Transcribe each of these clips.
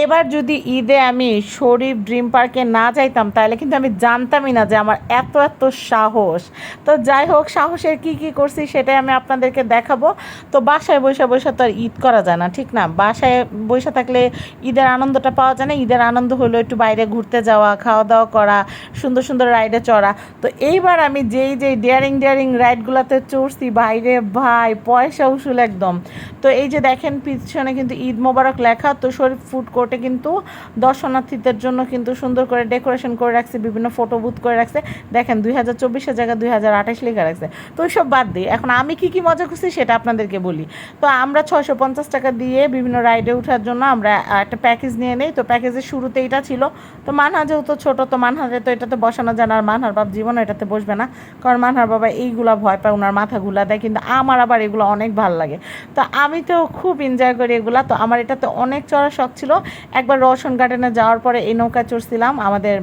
এবার যদি ঈদে আমি শরীফ ড্রিম পার্কে না যাইতাম, তাহলে কিন্তু আমি জানতামই না যে আমার এত এত সাহস। তো যাই হোক, সাহসের কি কি করছি সেটাই আমি আপনাদেরকে দেখাবো। তো বাসায় বসে বসে তো আর ঈদ করা যায় না, ঠিক না? বাসায় বসে থাকলে ঈদের আনন্দটা পাওয়া যায় না। ঈদের আনন্দ হলো একটু বাইরে ঘুরতে যাওয়া, খাওয়া দাওয়া করা, সুন্দর সুন্দর রাইডে চড়া। তো এইবার আমি যেই যেই ডেয়ারিং ডেয়ারিং রাইডগুলোতে চড়ছি, বাইরে ভাই, পয়সা উসুল একদম। তো এই যে দেখেন, পিছনে কিন্তু ঈদ মোবারক লেখা, তো শরীফ ফুড কোর্টে কিন্তু দর্শনার্থীদের জন্য কিন্তু সুন্দর করে ডেকোরেশন করে রাখছে, বিভিন্ন ফটো বুথ করে রাখছে। দেখেন দুই হাজার চব্বিশের জায়গায় দুই হাজার আঠাশ লেখা রাখছে। তো ওইসব বাদ দিই এখন আমি কি কি মজা করছি সেটা আপনাদেরকে বলি। তো আমরা ছয়শো পঞ্চাশ টাকা দিয়ে বিভিন্ন রাইডে ওঠার জন্য আমরা একটা প্যাকেজ নিয়ে নিই। তো প্যাকেজের শুরুতে এটা ছিল। তো মানহা যেহেতু ছোটো, তো মানহারে তো এটাতে বসানো যায় না, আর মানহার বাপ জীবন এটাতে বসবে না। কারণ মানহার বাবা এইগুলা ভয় পায় ওনার মাথা গুলা দেয়, কিন্তু আমার আবার এগুলো অনেক ভালো লাগে। তো আমি তো খুব এনজয় করি এগুলা। তো আমার এটাতে অনেক চড়া শখ ছিল। একবার রওশন গার্ডেনে যাওয়ার পরে এই নৌকা চড়ছিলাম। আমাদের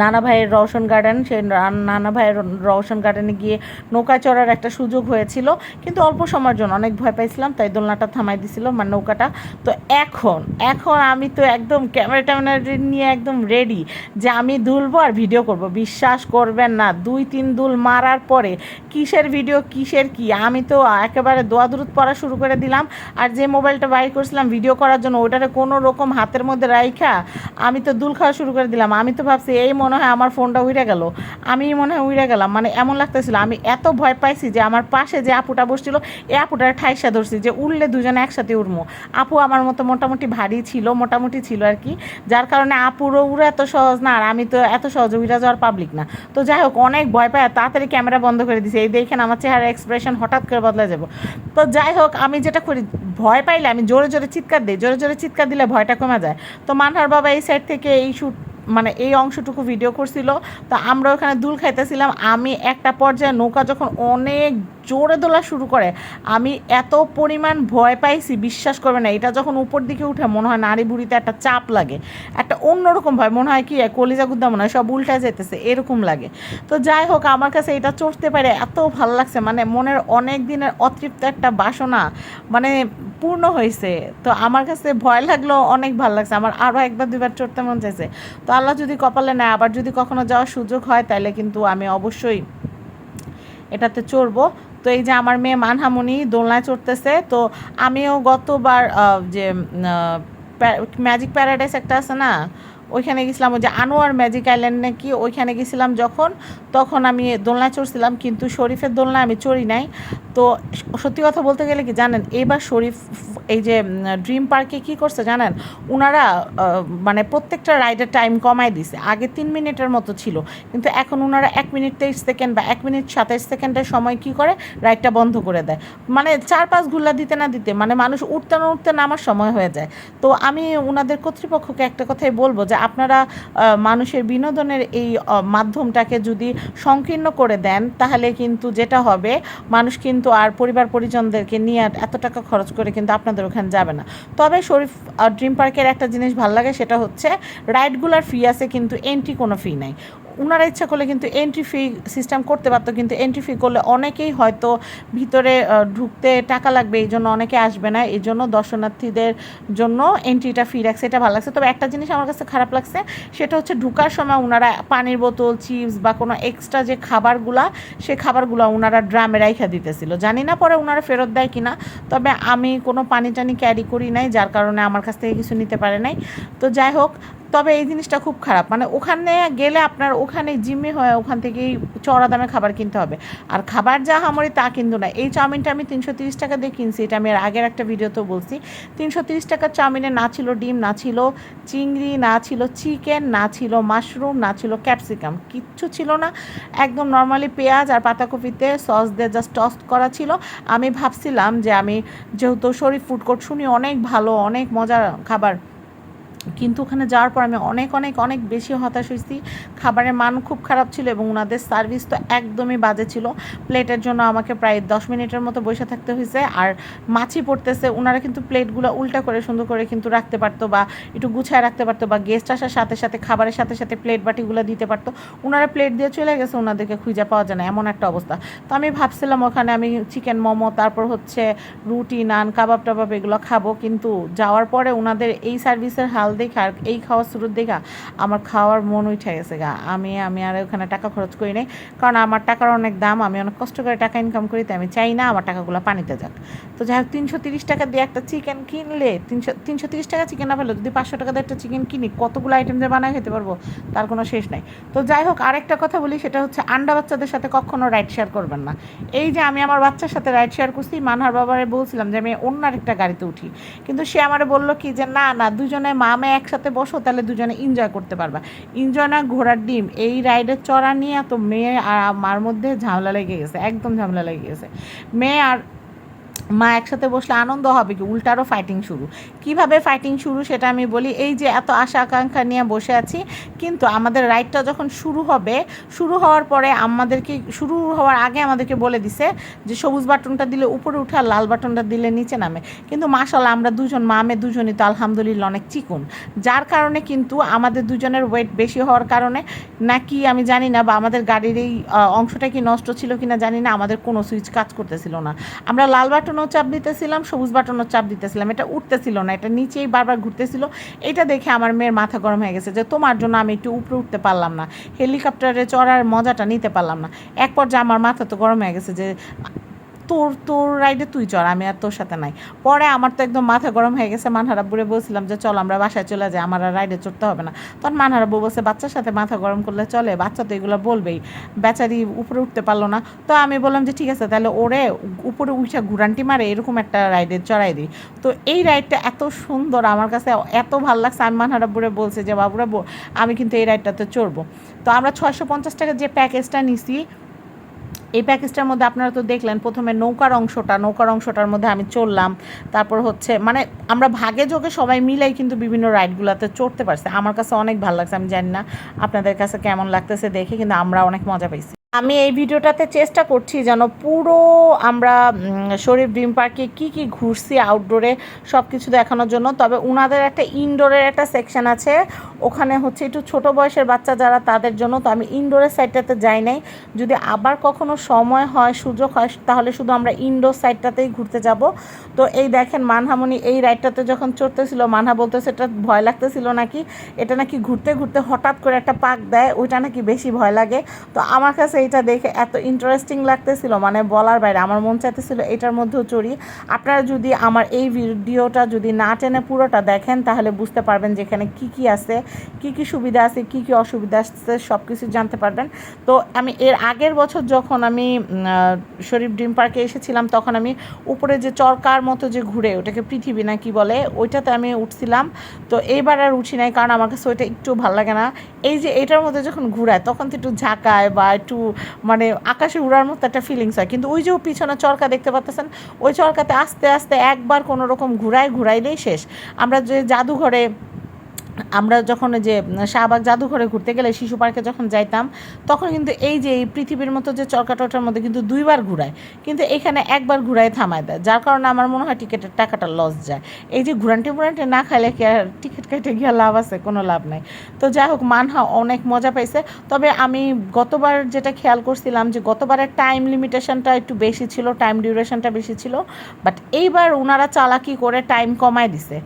নানা ভাইয়ের রওশন গার্ডেন সেই নানা ভাইয়ের রওশন গার্ডেনে গিয়ে নৌকা চড়ার একটা সুযোগ হয়েছিল। কিন্তু অল্প সময়ের জন্য অনেক ভয় পাইছিলাম, তাই দোলনাটা থামাই দিছিল মানে নৌকাটা। তো এখন এখন আমি তো একদম ক্যামেরা ট্যামেরা নিয়ে একদম রেডি যে আমি দুলবো আর ভিডিও করব। বিশ্বাস করবেন না, দুই তিন দুল মারার পরে কিসের ভিডিও কিসের কি? আমি তো একেবারে দোয়া দুরুদ পড়া শুরু করে দিলাম। আর যে মোবাইলটা বাইর করছিলাম ভিডিও করার জন্য ওটারে কোনো রকম হাতের মধ্যে রাইখা আমি তো দুল খাওয়া শুরু করে দিলাম। আমি তো ভাবছি এই মনে হয় আমার ফোনটা উড়ে গেল। আমি মনে হয় উড়ে গেলাম। মানে এমন লাগতেছিল, আমি এত ভয় পাইছি যে আমার পাশে যে আপুটা বসছিল, এ আপুটার ঠাইসা ধরছি যে উঠলে দুজনে একসাথে উঠবো আপু আমার মতো মোটামুটি ভারী ছিল, মোটামুটি ছিল আর কি। যার কারণে আপুরও উড়ে এত সহজ না, আর আমি তো এত সহজ উড়ে যাওয়ার পাবলিক না। তো যাই হোক, অনেক ভয় পায়, তাড়াতাড়ি ক্যামেরা বন্ধ করে দিছে। এই দেখেন আমার চেহারা এক্সপ্রেশন হঠাৎ করে বদলে যাব। তো যাই হোক, আমি যেটা করি, ভয় পাইলে আমি জোরে জোরে চিৎকার দিই। জোরে জোরে চিৎকার দিলে ভয়টা কমে যায়। তো মানহার বাবা এই সাইড থেকে এই শুট মানে এই অংশটুকু ভিডিও করছিল। তো আমরা ওখানে দুল খাইতেছিলাম। আমি একটা পর্যায়ে নৌকা যখন অনেক জোরে দোলা শুরু করে। আমি এত পরিমাণ ভয় পাইছি, বিশ্বাস করবে না। এটা যখন উপর দিকে উঠে মনে হয় নারী বুড়িতে একটা চাপ লাগে। একটা অন্যরকম ভয়, মনে হয় কি, কলিজা গুদ্দা মনে হয় সব উল্টা যেতেছে এরকম লাগে। তো যাই হোক, আমার কাছে এটা চড়তে পারে এত ভালো লাগছে মানে মনের অনেক দিনের অতৃপ্ত একটা বাসনা মানে পূর্ণ হয়েছে তো আমার কাছে ভয় লাগলেও অনেক ভালো লাগছে, আমার আরও একবার দুবার চড়তে মন চাইছে। তো আল্লাহ যদি কপালে নেয়, আবার যদি কখনো যাওয়ার সুযোগ হয় তাহলে কিন্তু আমি অবশ্যই এটাতে চড়বো। তো এই যে আমার মেয়ে মানহামনি দোলনায় চড়তেছে, তো আমিও গতবার যে ম্যাজিক প্যারাডাইস একটা আছে না, ওইখানে গেছিলাম, ওই যে আনোয়ার ম্যাজিক আইল্যান্ড নাকি, ওইখানে গেছিলাম যখন, তখন আমি দোলনায় চড়ছিলাম, কিন্তু শরীফের দোলনায় আমি চড়ি নাই। তো সত্যি কথা বলতে গেলে কি জানেন এবার শরীফ এই যে ড্রিম পার্কে কি করছে জানেন? ওনারা মানে প্রত্যেকটা রাইডের টাইম কমায় দিছে। আগে তিন মিনিটের মতো ছিল। কিন্তু এখন ওনারা এক মিনিট তেইশ সেকেন্ড বা এক মিনিট সাতাইশ সেকেন্ডের সময় কি করে? রাইডটা বন্ধ করে দেয়। মানে চার পাঁচ ঘুল্লা দিতে না দিতে মানে মানুষ উঠতে না উঠতে নামার সময় হয়ে যায়। তো আমি ওনাদের কর্তৃপক্ষকে একটা কথাই বলব যে, আপনারা মানুষের বিনোদনের এই মাধ্যমটাকে যদি সংকীর্ণ করে দেন, তাহলে কিন্তু যেটা হবে, মানুষ কিন্তু আর পরিবার পরিজনদেরকে নিয়ে এত টাকা খরচ করে কিন্তু আপনাদের ওখানে যাবে না। তবে শরীফ ড্রিম পার্কের একটা জিনিস ভালো লাগে সেটা হচ্ছে, রাইডগুলার ফি আছে কিন্তু এন্ট্রি কোনো ফি নাই। ওনারা ইচ্ছা করলে কিন্তু এন্ট্রি ফি সিস্টেম করতে পারতো, কিন্তু এন্ট্রি ফি করলে অনেকেই হয়তো ভিতরে ঢুকতে টাকা লাগবে, এই জন্য অনেকে আসবে না, এই জন্য দর্শনার্থীদের জন্য এন্ট্রিটা ফি রাখছে, এটা ভালো লাগছে। তবে একটা জিনিস আমার কাছে খারাপ লাগছে, সেটা হচ্ছে ঢুকার সময় ওনারা পানির বোতল, চিপস বা কোনো এক্সট্রা যে খাবারগুলা, সে খাবারগুলো ওনারা ড্রামে রাইখা দিতেছিল। জানি না পরে ওনারা ফেরত দেয় কিনা, তবে আমি কোনো পানি টানি ক্যারি করি নাই, যার কারণে আমার কাছ থেকে কিছু নিতে পারে নাই। তো যাই হোক তবে এই জিনিসটা খুব খারাপ। মানে ওখানে গেলে আপনার ওখানে জিম্মি হয়ে ওখান থেকেই চড়া দামে খাবার কিনতে হবে। আর খাবার যা হামরি তা কিন্তু না। এই চাউমিনটা আমি তিনশো তিরিশ টাকা দিয়ে কিনছি। এটা আমি আগের একটা ভিডিওতেও বলছি। তিনশো তিরিশ টাকার চাউমিনে না ছিল ডিম, না ছিল চিংড়ি, না ছিল চিকেন, না ছিল মাশরুম, না ছিল ক্যাপসিকাম। কিচ্ছু ছিল না। একদম নর্মালি পেঁয়াজ আর পাতাকপিতে সস দিয়ে জাস্ট টস্ট করা ছিল। আমি ভাবছিলাম যে আমি যেহেতু শরীফ ফুড কোর্ট শুনি, অনেক ভালো, অনেক মজার খাবার কিন্তু ওখানে যাওয়ার পর আমি অনেক অনেক অনেক বেশি হতাশ হয়েছি। খাবারের মান খুব খারাপ ছিল এবং ওনাদের সার্ভিস তো একদমই বাজে ছিল। প্লেটের জন্য আমাকে প্রায় দশ মিনিটের মতো বসে থাকতে হয়েছে। আর মাছি পড়তেছে, ওনারা কিন্তু প্লেটগুলো উল্টা করে সুন্দর করে কিন্তু রাখতে পারতো বা একটু গুছায় রাখতে পারতো বা গেস্ট আসার সাথে সাথে, খাবারের সাথে সাথে প্লেট বাটিগুলো দিতে পারতো। ওনারা প্লেট দিয়ে চলে গেছে, ওনাদেরকে খুঁজে পাওয়া যায় না, এমন একটা অবস্থা। তো আমি ভাবছিলাম ওখানে আমি চিকেন মোমো, তারপর হচ্ছে রুটি, নান কাবাব টাবাব এগুলো খাব। কিন্তু যাওয়ার পরে ওনাদের এই সার্ভিসের হাল দেখা আর এই খাওয়ার শুরুর দেখা আমার খাওয়ার মন উঠে গেছে গা। আমি আমি আর ওখানে টাকা খরচ করি নাই। কারণ আমার টাকার অনেক দাম, আমি অনেক কষ্ট করে টাকা ইনকাম করি, তাই আমি চাই না আমার টাকাগুলো পানিতে যাক। তো যাই হোক, তিনশো তিরিশ টাকা দিয়ে একটা চিকেন কিনলে, তিনশো তিনশো তিরিশ টাকা চিকেন না পেল যদি পাঁচশো টাকা দিয়ে একটা চিকেন কিনি, কতগুলো আইটেম যে বানায় খেতে পারব? তার কোনো শেষ নাই। তো যাই হোক, আরেকটা কথা বলি, সেটা হচ্ছে আন্ডা বাচ্চাদের সাথে কখনো রাইড শেয়ার করবেন না। এই যে আমি আমার বাচ্চার সাথে রাইড শেয়ার করছি, মানহার বাবারে বলছিলাম যে আমি অন্য আরেকটা গাড়িতে উঠি। কিন্তু সে আমার বলল কি যে, না না, দুজনে মা মেয়ে একসাথে বসো, তাহলে দুজনে এনজয় করতে পারবা। এনজয় না, ঘোড়ার ডিম। এই রাইডের চড়া নিয়ে তো মেয়ে আর মার মধ্যে ঝামেলা লেগে গেছে, একদম ঝামেলা লেগে গেছে। মেয়ে আর মা একসাথে বসলে আনন্দ হবে কি? উল্টারও ফাইটিং শুরু। কীভাবে ফাইটিং শুরু সেটা আমি বলি, এই যে এত আশা আকাঙ্ক্ষা নিয়ে বসে আছি, কিন্তু আমাদের রাইডটা যখন শুরু হবে, শুরু হওয়ার পরে আমাদেরকে, শুরু হওয়ার আগে আমাদেরকে বলে দিছে যে সবুজ বাটনটা দিলে উপরে উঠে আর লাল বাটনটা দিলে নিচে নামে। কিন্তু মাসাল্লাহ আমরা দুজন, মা মেয়ে দুজনই তো আলহামদুলিল্লাহ অনেক চিকুন। যার কারণে কিন্তু আমাদের দুজনের ওয়েট বেশি হওয়ার কারণে নাকি আমি জানি না বা আমাদের গাড়ির এই অংশটা কি নষ্ট ছিল কিনা জানি না, আমাদের কোনো সুইচ কাজ করতেছিল না। আমরা লাল বাটনও চাপ দিতেছিলাম, সবুজ বাটনও চাপ দিতেছিলাম। এটা উঠতেছিল না, এটা নিচেই বারবার ঘুরতেছিল। এটা দেখে আমার মেয়ের মাথা গরম হয়ে গেছে যে তোমার জন্য আমি একটু উপরে উঠতে পারলাম না। হেলিকপ্টারে চড়ার মজাটা নিতে পারলাম না। এক পর্যায়ে আমার মাথা তো গরম হয়ে গেছে যে তোর তোর রাইডে তুই চড় আমি আর তোর সাথে নাই। পরে আমার তো একদম মাথা গরম হয়ে গেছে মানহারাব্বুরে বলছিলাম যে, চল, আমরা বাসায় চলে যাই, আমার আর রাইডে চড়তে হবে না। তখন মানহারাব্বু বলছে, বাচ্চার সাথে মাথা গরম করলে চলে, বাচ্চা তো এগুলো বলবেই, বেচারি উপরে উঠতে পারল না। তো আমি বললাম যে, ঠিক আছে, তাহলে ওরে উপরে উঠে ঘুরান্টি মারে, এরকম একটা রাইডে চড়াই দিই। তো এই রাইডটা এত সুন্দর, আমার কাছে এত ভালো লাগছে, আমি মানহারাব্বুরে বলছে যে, বাবুরা আমি কিন্তু এই রাইডটাতে চড়বো। তো আমরা ছয়শো পঞ্চাশ টাকার যে প্যাকেজটা নিছি এই প্যাকেজটার মধ্যে আপনারা তো দেখলেন, প্রথমে নৌকার অংশটা, নৌকার অংশটার মধ্যে আমি চললাম। তারপর হচ্ছে মানে আমরা ভাগে যোগে সবাই মিলাই কিন্তু বিভিন্ন রাইডগুলোতে চড়তে পারছি। আমার কাছে অনেক ভালো লাগছে, আমি জানি না আপনাদের কাছে কেমন লাগতেছে দেখে, কিন্তু আমরা অনেক মজা পাইছি। আমি এই ভিডিওটাতে চেষ্টা করছি যেন পুরো আমরা শরীফ ড্রিম পার্কে কি কি ঘুরছি আউটডোরে সব কিছু দেখানোর জন্য। তবে উনাদের একটা ইনডোরের একটা সেকশন আছে। ওখানে হচ্ছে একটু ছোট বয়সের বাচ্চা যারা তাদের জন্য, তো আমি ইনডোরের সাইডটাতে যাই নাই। যদি আবার কখনো সময় হয়, সুযোগ হয়, তাহলে শুধু আমরা ইনডোর সাইডটাতেই ঘুরতে যাব। তো এই দেখেন মানহামণি এই রাইডটাতে যখন চড়তেছিল, মানহা বলতেছে, এটা ভয় লাগতেছিল নাকি? এটা নাকি ঘুরতে ঘুরতে হঠাৎ করে একটা পাক দেয়, ওইটা নাকি বেশি ভয় লাগে। তো আমার কাছে এইটা দেখে এত ইন্টারেস্টিং লাগতেছিল মানে বলার বাইরে। আমার মন চাইতেছিল এটার মধ্যেও চড়ি। আপনারা যদি আমার এই ভিডিওটা যদি না টেনে পুরোটা দেখেন, তাহলে বুঝতে পারবেন যে এখানে কী কী আছে। কী কী সুবিধা আছে, কী কী অসুবিধা আছে সব কিছু জানতে পারবেন। তো আমি এর আগের বছর যখন আমি শরীফ ড্রিম পার্কে এসেছিলাম, তখন আমি উপরে যে চরকার মতো যে ঘুরে, ওটাকে পৃথিবী না কি বলে, ওইটাতে আমি উঠছিলাম। তো এইবার আর উঠি নাই, কারণ আমার কাছে ওইটা একটু ভালো লাগে না। এই যে এটার মধ্যে যখন ঘুরায়, তখন তো একটু ঝাঁকায় বা একটু মানে আকাশে উড়ার মতো একটা ফিলিংস হয়। কিন্তু ওই যে পিছনে চরকা দেখতে পাচ্ছেন ওই চরকাতে আস্তে আস্তে একবার কোনো রকম ঘুরায়, ঘুরাইলেই শেষ। আমরা যে জাদুঘরে আমরা যখন যে শাহবাগ জাদুঘরে ঘুরতে গেলে শিশু পার্কে যখন যাইতাম, তখন কিন্তু এই যে, এই পৃথিবীর মতো যে চরকাটটার মধ্যে কিন্তু দুইবার ঘুরায়। কিন্তু এখানে একবার ঘুরায় থামায় দেয়, যার কারণে আমার মনে হয় টিকিটের টাকাটা লস যায়। এই যে ঘুরান্টি ঘুরান্টি না খাইলে কি আর টিকিট কেটে গিয়ে লাভ আছে? কোনো লাভ নাই। তো যাই হোক, মানহা অনেক মজা পাইছে। তবে আমি গতবার যেটা খেয়াল করছিলাম যে, গতবারের টাইম লিমিটেশনটা একটু বেশি ছিল টাইম ডিউরেশনটা বেশি ছিল। বাট এইবার ওনারা চালাকি করে টাইম কমায় দিছে।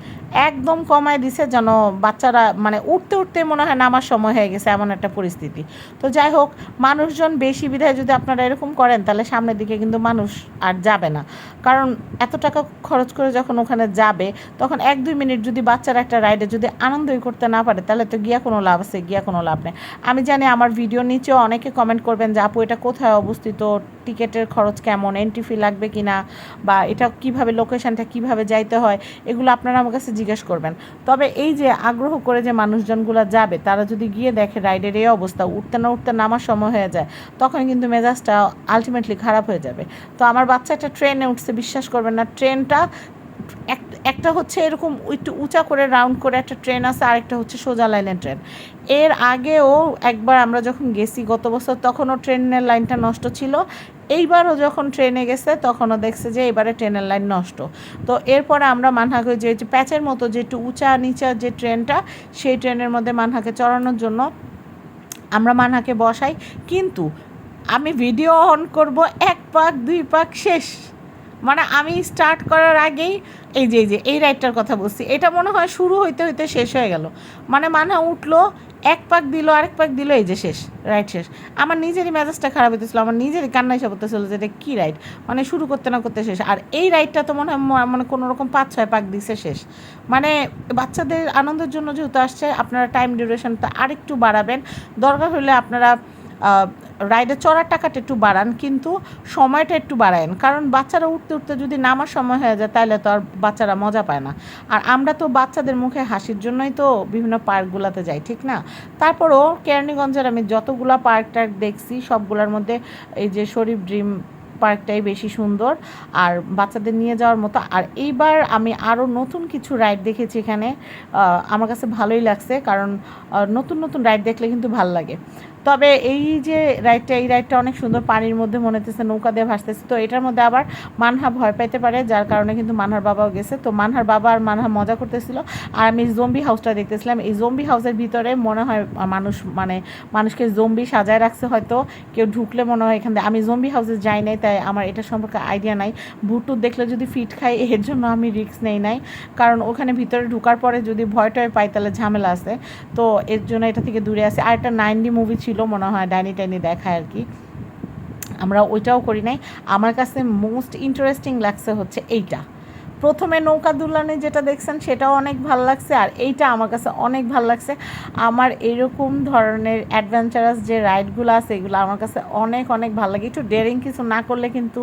একদম কমায় দিছে যেন বাচ্চারা মানে উঠতে উঠতে মনে হয় নামার সময় হয়ে গেছে এমন একটা পরিস্থিতি। তো যাই হোক, মানুষজন বেশি বিধায় যদি আপনারা এরকম করেন, তাহলে সামনের দিকে কিন্তু মানুষ আর যাবে না। কারণ এত টাকা খরচ করে যখন ওখানে যাবে, তখন এক দুই মিনিট যদি বাচ্চারা একটা রাইডে যদি আনন্দই করতে না পারে, তাহলে তো গিয়া কোনো লাভ আছে, গিয়া কোনো লাভ নেই। আমি জানি আমার ভিডিও নিচেও অনেকে কমেন্ট করবেন যে, আপু, এটা কোথায় অবস্থিত? টিকেটের খরচ কেমন? এন্ট্রি ফি লাগবে কি না বা এটা কীভাবে লোকেশনটা কীভাবে যাইতে হয়? এগুলো আপনারা আমার কাছে জিজ্ঞেস করবেন। তবে এই যে আগ্রহ করে যে মানুষজনগুলো যাবে, তারা যদি গিয়ে দেখে রাইডের এই অবস্থা, উঠতে না উঠতে নামার সময় হয়ে যায়, তখন কিন্তু মেজাজটা আলটিমেটলি খারাপ হয়ে যাবে। তো আমার বাচ্চা একটা ট্রেনে উঠছে, বিশ্বাস করবেন না ট্রেনটা এক- একটা হচ্ছে এরকম একটু উঁচা করে রাউন্ড করে একটা ট্রেন আছে আর একটা হচ্ছে সোজা লাইনের ট্রেন এর আগেও একবার আমরা যখন গেছি গত বছর, তখনও ট্রেনের লাইনটা নষ্ট ছিল। এইবারও যখন ট্রেনে গেছে, তখনও দেখছে যে এবারে ট্রেনের লাইন নষ্ট। তো এরপরে আমরা মানহাকে যে প্যাচের মতো যে একটু উঁচা নিচা যে ট্রেনটা সেই ট্রেনের মধ্যে মানহাকে চড়ানোর জন্য আমরা মানহাকে বসাই। কিন্তু আমি ভিডিও অন করব এক পাক, দুই পাক শেষ। মানে আমি স্টার্ট করার আগেই এই যে এই যে, এই রাইডটার কথা বলছি। এটা মনে হয় শুরু হইতে হইতে শেষ হয়ে গেল। মানে মানহা উঠল এক পাক দিল, আরেক পাক দিল, এই যে শেষ রাইট শেষ। আমার নিজেরই মেজাজটা খারাপ হইতেছিল, আমার নিজেরই কান্না সব হতেছিল যে এটা কী রাইট মানে শুরু করতে না করতে শেষ। আর এই রাইটটা তো মনে হয় মানে কোনো রকম পাঁচ ছয় পাক দিছে শেষ। মানে বাচ্চাদের আনন্দের জন্য যেহেতু আসছে, আপনারা টাইম ডিউরেশনটা আরেকটু বাড়াবেন। দরকার হলে আপনারা রাইডে চড়ার টাকাটা একটু বাড়ান, কিন্তু সময়টা একটু বাড়ায়েন। কারণ বাচ্চারা উঠতে উঠতে যদি নামার সময় হয়ে যায়, তাহলে তো আর বাচ্চারা মজা পায় না। আর আমরা তো বাচ্চাদের মুখে হাসির জন্যই তো বিভিন্ন পার্কগুলোতে যাই, ঠিক না? তারপরও কেরানীগঞ্জের আমি যতগুলা পার্ক টার্ক দেখছি, সবগুলোর মধ্যে এই যে শরীফ ড্রিম পার্কটাই বেশি সুন্দর, আর বাচ্চাদের নিয়ে যাওয়ার মতো। আর এইবার আমি আরও নতুন কিছু রাইড দেখেছি এখানে। আমার কাছে ভালোই লাগছে, কারণ নতুন নতুন রাইড দেখলে কিন্তু ভালো লাগে। তবে এই যে রাইডটা, এই রাইডটা অনেক সুন্দর পানির মধ্যে মনে হতেছে নৌকা দিয়ে ভাসতেছে। তো এটার মধ্যে আবার মানহা ভয় পাইতে পারে, যার কারণে কিন্তু মানহার বাবাও গেছে। তো মানহার বাবা আর মানহা মজা করতেছিল। আর আমি জম্বি হাউসটা দেখতেছিলাম। এই জম্বি হাউসের ভিতরে মনে হয় মানুষ মানে মানুষকে জম্বি সাজায় রাখছে হয়তো। কেউ ঢুকলে মনে হয় এখান থেকে আমি জম্বি হাউসে যাই নাই, তাই আমার এটা সম্পর্কে আইডিয়া নাই। ভুটুর দেখলে যদি ফিট খাই, এর জন্য আমি রিস্ক নেই নাই। কারণ ওখানে ভিতরে ঢুকার পরে যদি ভয় টয় পাই, তাহলে ঝামেলা আছে। তো এর জন্য এটা থেকে দূরে আছে। আর একটা নাইনডি মুভি ছিল মনে হয় ডাইনি টাইনি দেখায় আর কি। আমরা ওইটাও করি নাই। আমার কাছে মোস্ট ইন্টারেস্টিং লাগছে হচ্ছে এইটা। প্রথমে নৌকা দুলানে যেটা দেখছেন সেটাও অনেক ভালো লাগছে, আর এইটা আমার কাছে অনেক ভালো লাগছে। আমার এরকম ধরনের অ্যাডভেঞ্চারাস যে রাইডগুলো আছে, এগুলো আমার কাছে অনেক অনেক ভালো লাগে। একটু ডেরিং কিছু না করলে কিন্তু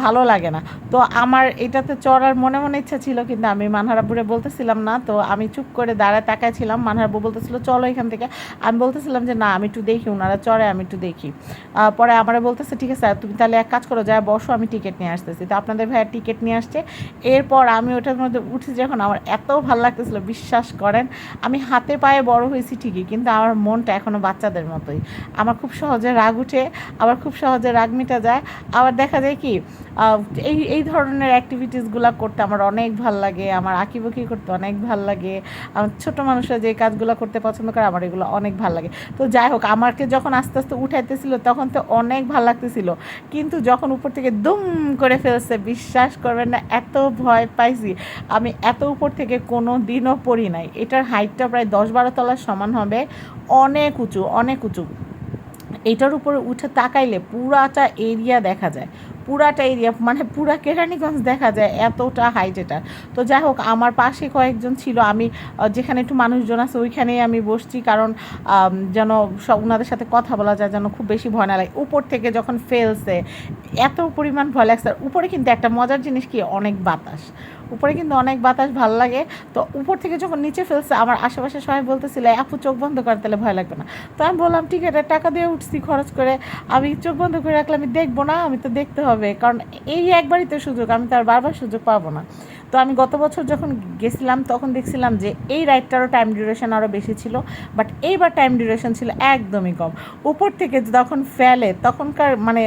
ভালো লাগে না। তো আমার এটাতে চড়ার মনে মনে ইচ্ছা ছিল, কিন্তু আমি মানহারাপুরে বলতেছিলাম না, তো আমি চুপ করে দাঁড়ায় তাকাইছিলাম। মানহারাবু বলতেছিল, চলো এখান থেকে। আমি বলতেছিলাম যে, না, আমি একটু দেখি ওনারা চড়ে, আমি একটু দেখি। পরে আমার বলতেছে, ঠিক আছে, তুমি তাহলে এক কাজ করো যা বসো, আমি টিকিট নিয়ে আসতেছি। তো আপনাদের ভাইয়া টিকিট নিয়ে আসছে। এরপর আমি ওটার মধ্যে উঠে যখন আমার এত ভালো লাগতেছিল, বিশ্বাস করেন, আমি হাতে পায়ে বড় হয়েছি ঠিকই, কিন্তু আমার মনটা এখনও বাচ্চাদের মতোই। আমার খুব সহজে রাগ উঠে, আবার খুব সহজে রাগ মিটা যায়। আবার দেখা যায় কি এই এই ধরনের অ্যাক্টিভিটিসগুলো করতে আমার অনেক ভালো লাগে, আমার আঁকিবুকি করতে অনেক ভালো লাগে, আমার ছোটো মানুষরা যে কাজগুলো করতে পছন্দ করে আমার এগুলো অনেক ভালো লাগে। তো যাই হোক, আমাকে যখন আস্তে আস্তে উঠাইতেছিল, তখন তো অনেক ভালো লাগতেছিল, কিন্তু যখন উপর থেকে দুম করে ফেলছে, বিশ্বাস করবেন না, এত ভয় পাইছি, আমি এত উপর থেকে কোনো দিনও পড়ি নাই। এটার হাইটটা প্রায় দশ বারো তলার সমান হবে, অনেক উঁচু অনেক উঁচু। এটার উপরে উঠে তাকাইলে পুরাটা এরিয়া দেখা যায়। পুরাটা এরিয়া মানে পুরা কেরানীগঞ্জ দেখা যায় এতটা হাইট এটা তো যাই হোক, আমার পাশে কয়েকজন ছিল, আমি যেখানে একটু মানুষজন আছে, ওইখানেই আমি বসছি, কারণ যেন সব ওনাদের সাথে কথা বলা যায়, যেন খুব বেশি ভয় না লাগে। উপর থেকে যখন ফেলছে, এত পরিমাণ ভয় লাগছে উপরে কিন্তু একটা মজার জিনিস কি, অনেক বাতাস। উপরে কিন্তু অনেক বাতাস, ভালো লাগে। তো উপর থেকে যখন নিচে ফেলছে, আমার আশেপাশে সবাই বলতেছিল, আপু, চোখ বন্ধ করে, তাহলে ভয় লাগবে না। তো আমি বললাম, ঠিক আছে, টাকা দিয়ে উঠছি খরচ করে। আমি চোখ বন্ধ করে রাখলে আমি দেখব না, আমি তো দেখতে হবে। কারণ এই একবারই তো সুযোগ, আমি তো আর বারবার সুযোগ পাবো না। তো আমি গত বছর যখন গেছিলাম, তখন দেখছিলাম যে এই রাইডটারও টাইম ডিউরেশন আরও বেশি ছিল বাট এইবার টাইম ডিউরেশন ছিল একদমই কম। উপর থেকে যখন ফেলে, তখনকার মানে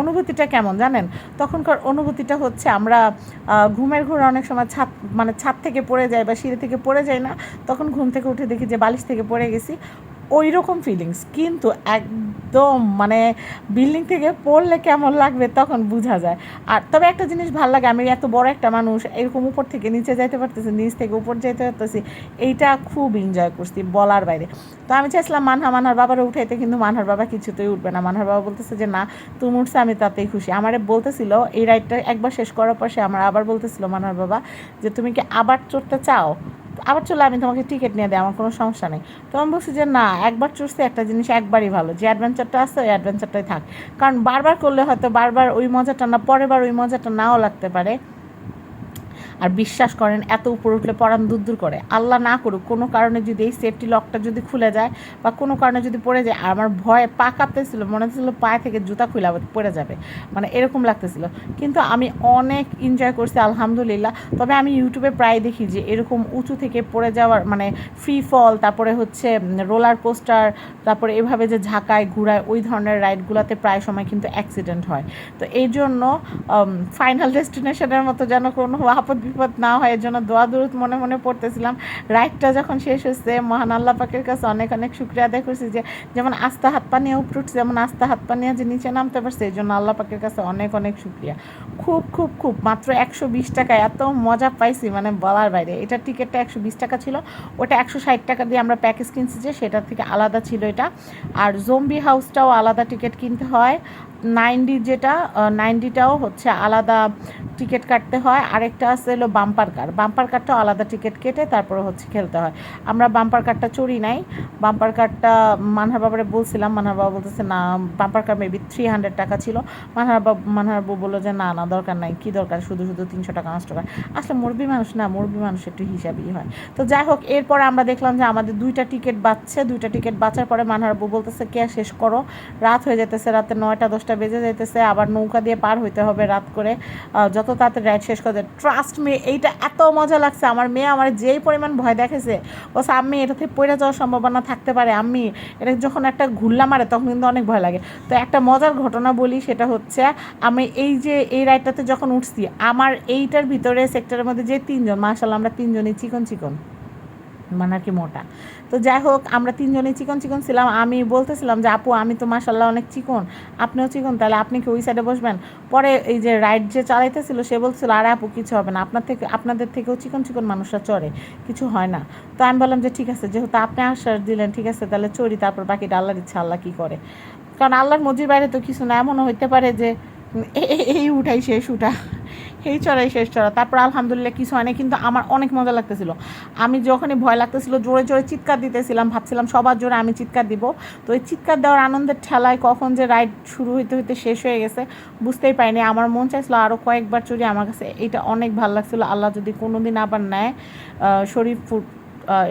অনুভূতিটা কেমন জানেন? তখনকার অনুভূতিটা হচ্ছে আমরা ঘুমের ঘোরে অনেক সময় ছাদ মানে ছাদ থেকে পড়ে যাই বা সিঁড়ি থেকে পড়ে যাই না, তখন ঘুম থেকে উঠে দেখি যে বালিশ থেকে পড়ে গেছি। ওই রকম ফিলিংস কিন্তু একদম মানে বিল্ডিং থেকে পড়লে কেমন লাগবে তখন বোঝা যায়। আর তবে একটা জিনিস ভালো লাগে, আমি এত বড় একটা মানুষ, এরকম উপর থেকে নিচে যাইতে পারতেছি, নিচ থেকে উপর যাইতে পারতেছি, এইটা খুব এনজয় করছি বলার বাইরে। তো আমি চাইছিলাম মানহা, মানহার বাবারে উঠাইতে, কিন্তু মানহার বাবা কিছুতেই উঠবে না। মানহার বাবা বলতেছে যে, না, তুমি উঠছে, আমি তাতেই খুশি। আমার বলতেছিল, এই রাইডটা একবার শেষ করার পর সে আমার আবার বলতেছিল, মানহার বাবা, যে তুমি কি আবার চড়তে চাও? আবার চলে আমি তোমাকে টিকিট নিয়ে দিই, আমার কোনো সমস্যা নেই। তো আমি বলছি যে না, একবার চড়ছি একটা জিনিস একবারই ভালো, যে অ্যাডভেঞ্চারটা আসছে ওই অ্যাডভেঞ্চারটাই থাক। কারণ বারবার করলে হয়তো বারবার ওই মজাটা না পরের বার ওই মজাটা নাও লাগতে পারে। আর বিশ্বাস করেন, এত উপরে উঠলে পরান দূর দূর করে। আল্লাহ না করুক, কোনো কারণে যদি এই সেফটি লকটা যদি খুলে যায় বা কোনো কারণে যদি পড়ে যায়, আমার ভয়ে পা কাঁপতেছিল, মনে হচ্ছিল পায়ে থেকে জুতা খুলে পড়ে যাবে। মানে এরকম লাগতেছিল। কিন্তু আমি অনেক এনজয় করছি, আলহামদুলিল্লাহ। তবে আমি ইউটিউবে প্রায় দেখি যে, এরকম উঁচু থেকে পড়ে যাওয়ার মানে ফ্রি ফল তারপরে হচ্ছে রোলার কোস্টার তারপরে এভাবে যে ঝাঁকায়, ঘুরায়, ওই ধরনের রাইডগুলোতে প্রায় সময় কিন্তু অ্যাক্সিডেন্ট হয়। তো এই জন্য ফাইনাল ডেস্টিনেশনের মতো যেন কোনো আপদ বিপদ না হয় এর জন্য দোয়া দূরত মনে মনে পড়তেছিলাম। রাইডটা যখন শেষ হচ্ছে মহান আল্লাহ পাকের কাছে অনেক অনেক শুক্রিয়া আদায় করছি যে, যেমন আস্তে হাত পা নিয়ে উপরে উঠছে, যেমন আস্তে হাত পা নিয়ে যে নিচে নামতে পারছে এই জন্য আল্লাহ পাকের কাছে অনেক অনেক শুক্রিয়া। খুব খুব খুব, মাত্র একশো বিশ টাকায় এত মজা পাইছি মানে বলার বাইরে। এটার টিকিটটা একশো বিশ টাকা ছিল, ওটা একশো ষাট টাকা দিয়ে আমরা প্যাকেজ কিনছি যে, সেটার থেকে আলাদা ছিল এটা। আর জম্বি হাউসটাও আলাদা টিকিট কিনতে হয়। নাইনডি যেটা নাইনডিটাও হচ্ছে আলাদা টিকিট কাটতে হয়। আরেকটা আছে হলো বাম্পার কার। বাম্পার কার্ডটাও আলাদা টিকিট কেটে তারপরে হচ্ছে খেলতে হয়। আমরা বাম্পার কার্ডটা চড়ি নাই। বাম্পার কার্ডটা মানহার বাবারে বলছিলাম, মানহার বাবা বলতেছে, না, bumper car maybe three hundred টাকা ছিল। মানহার বাবা, মানহার বউ বলল যে, না না, দরকার নাই। কী দরকার? শুধু শুধু তিনশো টাকা নষ্ট করে আসলে মুরবি মানুষ না মুরবি মানুষ একটু হিসাবই হয়। তো যাই হোক, এরপরে আমরা দেখলাম যে আমাদের দুইটা টিকিট বাঁচছে দুইটা টিকিট বাঁচার পরে মানহার বউ বলতেছে কে শেষ করো? রাত হয়ে যেতেছে রাতে নয়টা, দশটা বেজে যাইতেছে, আবার নৌকা দিয়ে পার হইতে হবে রাত করে। যত তাড়াতাড়ি রাইড শেষ করতে ট্রাস্ট মে এইটা এত মজা লাগছে। আমার মেয়ে আমার যেই পরিমাণ ভয় দেখেছে বলছে, আম্মি এটাতে পড়ে যাওয়ার সম্ভাবনা থাকতে পারে আমি এটা যখন একটা ঘুরলা মারে, তখন কিন্তু অনেক ভয় লাগে। তো একটা মজার ঘটনা বলি, সেটা হচ্ছে, আমি এই যে, এই রাইডটাতে যখন উঠছি, আমার এইটার ভিতরে সেক্টরের মধ্যে যে তিনজন মার্শাল আমরা তিনজনই চিকন চিকন মানে আর কি মোটা। তো যাই হোক, আমরা তিনজনে চিকন চিকন ছিলাম। আমি বলতেছিলাম যে, আপু, আমি তো মাসাল্লাহ অনেক চিকন। আপনিও চিকন, তাহলে আপনি কি ওই সাইডে বসবেন? পরে এই যে রাইড যে চালাইতেছিল, সে বলছিল আরে আপু, কিছু হবে না। আপনার থেকে, আপনাদের থেকেও চিকন চিকন মানুষরা চড়ে। কিছু হয় না। তো আমি বললাম যে, ঠিক আছে, যেহেতু আপনি আশ্বাস দিলেন, ঠিক আছে, তাহলে চড়ি, তারপর বাকিটা আল্লাহর ইচ্ছা, আল্লাহ কী করে? কারণ আল্লাহর মজির বাইরে তো কিছু না, এমনও হইতে পারে যে এই উঠাই, শেষ উঠা। এই চড়াই শেষ চড়া। তারপর আলহামদুলিল্লাহ কিছু হয় না কিন্তু আমার অনেক মজা লাগতেছিল। আমি যখনই ভয় লাগতেছিল, জোরে জোরে চিৎকার দিতেছিলাম, ভাবছিলাম সবার জোরে আমি চিৎকার দিব। তো এই চিৎকার দেওয়ার আনন্দের ঠেলায় কখন যে রাইড শুরু হইতে হইতে শেষ হয়ে গেছে, বুঝতেই পারিনি। আমার মন চাইছিল আরও কয়েকবার চড়ি, আমার কাছে এটা অনেক ভালো লাগছিল। আল্লাহ যদি কোনো দিন আবার নেয় শরীফ ফুড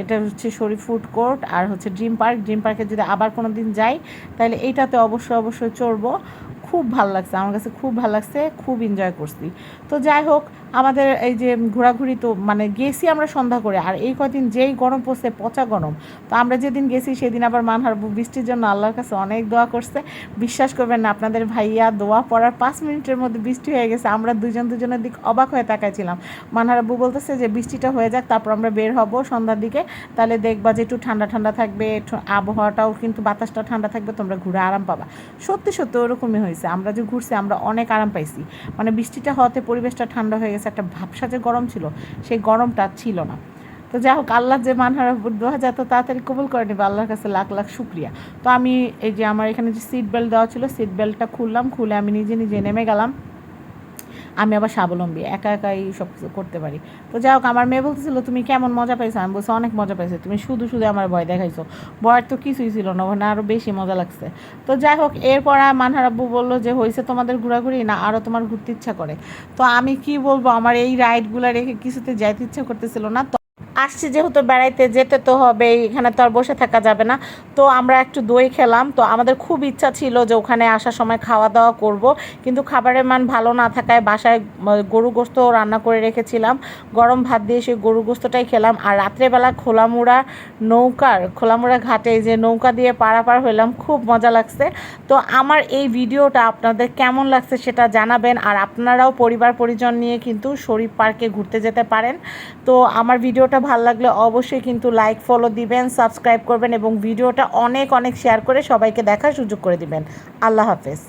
এটা হচ্ছে শরীফ ফুড কোর্ট আর হচ্ছে ড্রিম পার্ক। ড্রিম পার্কে যদি আবার কোনো দিন যাই, তাহলে এইটাতে অবশ্যই অবশ্যই চড়বো। খুব ভালো লাগছে, আমার কাছে খুব ভালো লাগছে, খুব এনজয় করছি। তো যাই হোক, আমাদের এই যে ঘোরাঘুরি তো মানে গেছি আমরা সন্ধ্যা করে, আর এই কদিন যেই গরম পড়ছে, পচা গরম। তো আমরা যেদিন গেছি সেদিন আবার মানহার বৃষ্টির জন্য আল্লাহর কাছে অনেক দোয়া করছে। বিশ্বাস করবেন না, আপনাদের ভাইয়া দোয়া পড়ার পাঁচ মিনিটের মধ্যে বৃষ্টি হয়ে গেছে, আমরা দুজন দুজনের দিক অবাক হয়ে তাকাইছিলাম। মানহার বউ বলতেছে যে বৃষ্টিটা হয়ে যাক, তারপর আমরা বের হব সন্ধ্যার দিকে। তাহলে দেখবা যে একটু ঠান্ডা ঠান্ডা থাকবে আবহাওয়াটাও কিন্তু বাতাসটা ঠান্ডা থাকবে, তোমরা ঘুরে আরাম পাবা। সত্যি সত্যি ওরকমই হয়েছে। আমরা যে ঘুরছি, আমরা অনেক আরাম পাইছি। মানে বৃষ্টিটা হওয়াতে পরিবেশটা ঠান্ডা হয়ে গেছে, একটা ভাবসা যে গরম ছিল, সেই গরমটা ছিল না। তো যাই হোক, আল্লাহ যে মানহারা দোয়া তো তাড়াতাড়ি কবুল করে নেবে, আল্লাহর কাছে লাখ লাখ শুক্রিয়া। তো আমি এই যে আমার এখানে যে সিট বেল্ট দেওয়া ছিল সিট বেল্টটা খুললাম, খুলে আমি নিজে নিজে নেমে গেলাম। আমি আবার স্বাবলম্বী, একা একাই সব কিছু করতে পারি। তো যাই হোক, আমার মেয়ে বলতেছিল, তুমি কেমন মজা পাইছো? আমি বলছি, অনেক মজা পাইছো। তুমি শুধু শুধু আমার ভয় দেখাইছো। ভয়ের তো কিছুই ছিল না, ওখানে আরও বেশি মজা লাগছে। তো যাই হোক, এরপর মানহার আব্বু বলল যে হয়েছে তোমাদের ঘোরাঘুরি না আরও তোমার ঘুরতে ইচ্ছা করে? তো আমি কি বলব, আমার এই রাইডগুলো রেখে কিছুতে যাইতে ইচ্ছা করতেছিল না। আসছি যেহেতু বেড়াইতে যেতে তো হবে এখানে তো আর বসে থাকা যাবে না। তো আমরা একটু দই খেলাম। তো আমাদের খুব ইচ্ছা ছিল যে ওখানে আসার সময় খাওয়া দাওয়া করব। কিন্তু খাবারের মান ভালো না থাকায় বাসায় গরু গোস্ত রান্না করে রেখেছিলাম। গরম ভাত দিয়ে সেই গরু গোস্তটাই খেলাম। আর রাত্রেবেলা খোলামুড়া নৌকার, খোলামুড়া ঘাটে যে নৌকা দিয়ে পারাপার হইলাম, খুব মজা লাগছে। তো আমার এই ভিডিওটা আপনাদের কেমন লাগছে সেটা জানাবেন। আর আপনারাও পরিবার পরিজন নিয়ে কিন্তু শরীফ পার্কে ঘুরতে যেতে পারেন। তো আমার ভিডিওটা ভালো লাগলে অবশ্যই কিন্তু লাইক ফলো দিবেন সাবস্ক্রাইব করবেন এবং ভিডিওটা অনেক অনেক শেয়ার করে সবাইকে দেখার সুযোগ করে দিবেন। আল্লাহ হাফেজ।